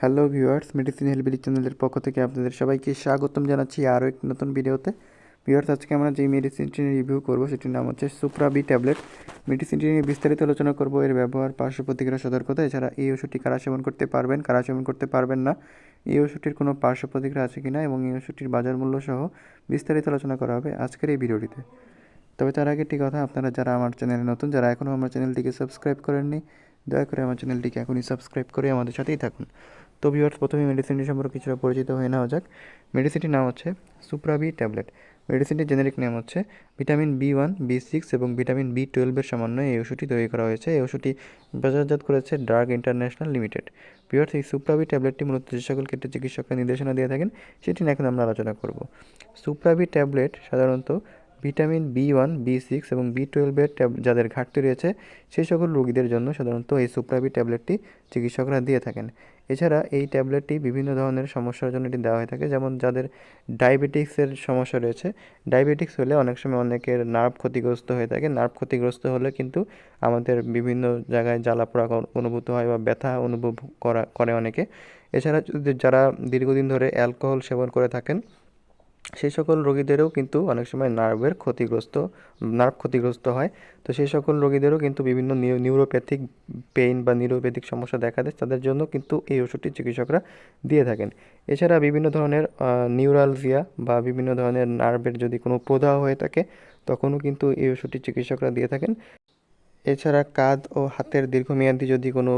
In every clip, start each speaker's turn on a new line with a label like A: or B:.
A: Hello viewers medicine হেলবিলি চ্যানেলের পক্ষ থেকে আপনাদের সবাইকে স্বাগতম জানাচ্ছি আরও একটি নতুন ভিডিওতে। ভিউয়ার্স আজকে আমরা যে মেডিসিনটি রিভিউ করব, সেটির নাম হচ্ছে সুপ্রাবি ট্যাবলেট মেডিসিনটি নিয়ে বিস্তারিত আলোচনা করব, এর ব্যবহার, পার্শ্ব প্রতিক্রিয়া, সতর্কতা, এছাড়া এই ওষুধটি কারা সেবন করতে পারবেন, কারা সেবন করতে পারবেন না, এই ওষুধটির কোনো পার্শ্ব প্রতিক্রিয়া আছে কিনা এবং এই ওষুধটির বাজার মূল্য সহ বিস্তারিত আলোচনা করা হবে আজকের এই ভিডিওটিতে। তবে তার আগে একটি কথা, আপনারা যারা আমার চ্যানেলে নতুন, যারা এখনও আমার চ্যানেলটিকে সাবস্ক্রাইব করেননি, দয়া করে আমার চ্যানেলটিকে এখনই সাবস্ক্রাইব করে আমাদের সাথেই থাকুন। তো ভিউয়ার্স প্রথমে মেডিসিনটি সম্পর্কে কিছুটা পরিচিত হয়ে নেওয়া যাক। মেডিসিনটির নাম হচ্ছে সুপ্রাবি ট্যাবলেট মেডিসিনটির জেনেরিক নাম হচ্ছে vitamin B one B six এবং ভিটামিন বি টুয়েলভের সমন্বয়ে এই ওষুধটি তৈরি করা হয়েছে। এই ওষুধটি বাজারজাত করেছে ড্রাগ ইন্টারন্যাশনাল লিমিটেড ভিউয়ার্স এই সুপ্রাবি ট্যাবলেটটি মূলত যে সকল ক্ষেত্রে চিকিৎসকরা নির্দেশনা দিয়ে থাকেন, সেটি নিয়ে এখন আমরা আলোচনা করব। সুপ্রাবি ট্যাবলেট সাধারণত vitamin B one, B six এবং বি টুয়েলভের যাদের ঘাটতি রয়েছে, সেই সকল রোগীদের জন্য সাধারণত এই সুপ্রাবি ট্যাবলেটটি চিকিৎসকরা দিয়ে থাকেন। এছাড়া এই ট্যাবলেটটি বিভিন্ন ধরনের সমস্যার জন্য এটি দেওয়া হয়ে থাকে, যেমন যাদের ডায়াবেটিক্সের সমস্যা রয়েছে। ডায়াবেটিক্স হলে অনেক সময় অনেকের নার্ভ ক্ষতিগ্রস্ত হয়ে থাকে। নার্ভ ক্ষতিগ্রস্ত হলে কিন্তু আমাদের বিভিন্ন জায়গায় জ্বালাপোড়া অনুভূত হয় বা ব্যথা অনুভব করা করে অনেকে। এছাড়া যারা দীর্ঘদিন ধরে অ্যালকোহল সেবন করে থাকেন সেই সকল রোগীদেরও কিন্তু অনেক সময় নার্ভের ক্ষতিগ্রস্ত নার্ভ ক্ষতিগ্রস্ত হয়। তো সেই সকল রোগীদেরও কিন্তু বিভিন্ন নিউরোপ্যাথিক পেইন বা নিউরোপ্যাথিক সমস্যা দেখা দেয়। তাদের জন্য কিন্তু এই ওষুধটি চিকিৎসকরা দিয়ে থাকেন। এছাড়া বিভিন্ন ধরনের নিউরালজিয়া বা বিভিন্ন ধরনের নার্ভের যদি কোনো প্রদাহ হয়ে থাকে, তখনও কিন্তু এই ওষুধটি চিকিৎসকরা দিয়ে থাকেন। এছাড়া কাঁধ ও হাতের দীর্ঘমেয়াদী যদি কোনো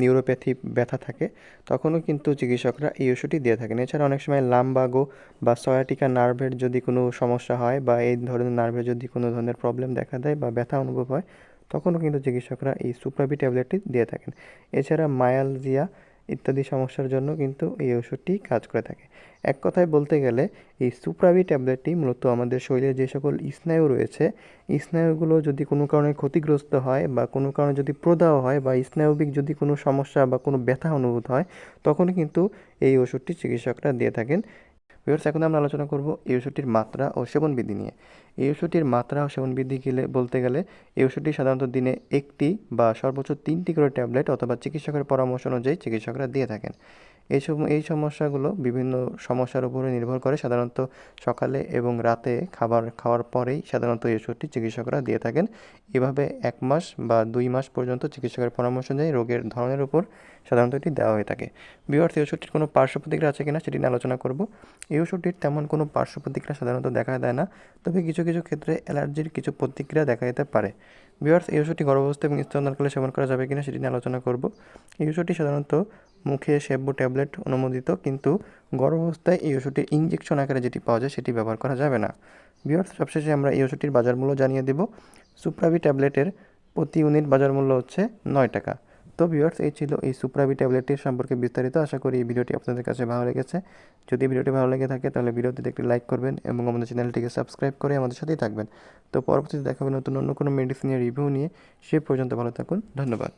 A: নিউরোপ্যাথি ব্যথা থাকে, তখনও কিন্তু চিকিৎসকরা এই ওষুধটি দিয়ে থাকেন। এছাড়া অনেক সময় লাম্বাগো বা সয়াটিকা নার্ভের যদি কোনো সমস্যা হয় বা এই ধরনের নার্ভের যদি কোনো ধরনের প্রবলেম দেখা দেয় বা ব্যথা অনুভব হয়, তখনও কিন্তু চিকিৎসকরা এই সুপ্রাবি ট্যাবলেটটি দিয়ে থাকেন। এছাড়া মায়ালজিয়া ইত্যাদি সমস্যার জন্য কিন্তু এই ওষুধটি কাজ করে থাকে। এক কথায় বলতে গেলে, এই সুপ্রাবি ট্যাবলেটটি মূলত আমাদের শরীরে যে সকল স্নায়ু রয়েছে স্নায়ুগুলো যদি কোনো কারণে ক্ষতিগ্রস্ত হয় বা কোনো কারণে যদি প্রদাহ হয় বা স্নায়ুবিক যদি কোনো সমস্যা বা কোনো ব্যথা অনুভূত হয় তখন কিন্তু এই ওষুধটি চিকিৎসকরা দিয়ে থাকেন। ভিউয়ার্স, এখন আমরা আলোচনা করব এই ওষুধটির মাত্রা ও সেবন সেবনবিধি নিয়ে। এই ওষুধটির মাত্রা ও সেবন সেবনবিধি গেলে বলতে গেলে, এই ওষুধটি সাধারণত দিনে একটি বা সর্বোচ্চ তিনটি করে ট্যাবলেট অথবা চিকিৎসকের পরামর্শ অনুযায়ী চিকিৎসকরা দিয়ে থাকেন। এই এই সমস্যাগুলো বিভিন্ন সমস্যার উপরে নির্ভর করে। সাধারণত সকালে এবং রাতে খাবার খাওয়ার পরেই সাধারণত এই ওষুধটি চিকিৎসকরা দিয়ে থাকেন। এভাবে এক মাস বা দুই মাস পর্যন্ত চিকিৎসকের পরামর্শ অনুযায়ী রোগের ধরনের উপর সাধারণত এটি দেওয়া হয়ে থাকে। এই ওষুধটির কোনো পার্শ্ব প্রতিক্রিয়া আছে কিনা সেটি নিয়ে আলোচনা করব। এই ওষুধটির তেমন কোনো পার্শ্ব প্রতিক্রিয়া সাধারণত দেখা দেয় না, তবে কিছু কিছু ক্ষেত্রে অ্যালার্জির কিছু প্রতিক্রিয়া দেখা যেতে পারে। বিহার্স এই ওষুধটি গর্ভাবস্থা এবং স্তনদানকালে সেবন করা যাবে কিনা সেটি নিয়ে আলোচনা করব। এই ওষুধটি সাধারণত মুখে সেব্য ট্যাবলেট অনুমোদিত, কিন্তু গর্ভাবস্থায় এই ওষুধটির ইঞ্জেকশন আকারে যেটি পাওয়া যায় সেটি ব্যবহার করা যাবে না। বিহার্স সবশেষে আমরা এই ওষুধটির বাজার মূল্য জানিয়ে দেব। সুপ্রাবি ট্যাবলেটের প্রতি ইউনিট বাজার মূল্য হচ্ছে নয় টাকা। তো ভিউয়ার্স, এই ছিল এই সুপ্রাবি ট্যাবলেটটির সম্পর্কে বিস্তারিত। আশা করি এই ভিডিওটি আপনাদের কাছে ভালো লেগেছে। যদি ভিডিওটি ভালো লেগে থাকে, তাহলে ভিডিওটিতে একটি লাইক করবেন এবং আমাদের চ্যানেলটিকে সাবস্ক্রাইব করে আমাদের সাথেই থাকবেন। তো পরবর্তীতে দেখাবেন নতুন অন্য কোনো মেডিসিনের রিভিউ নিয়ে, সে পর্যন্ত ভালো থাকুন। ধন্যবাদ।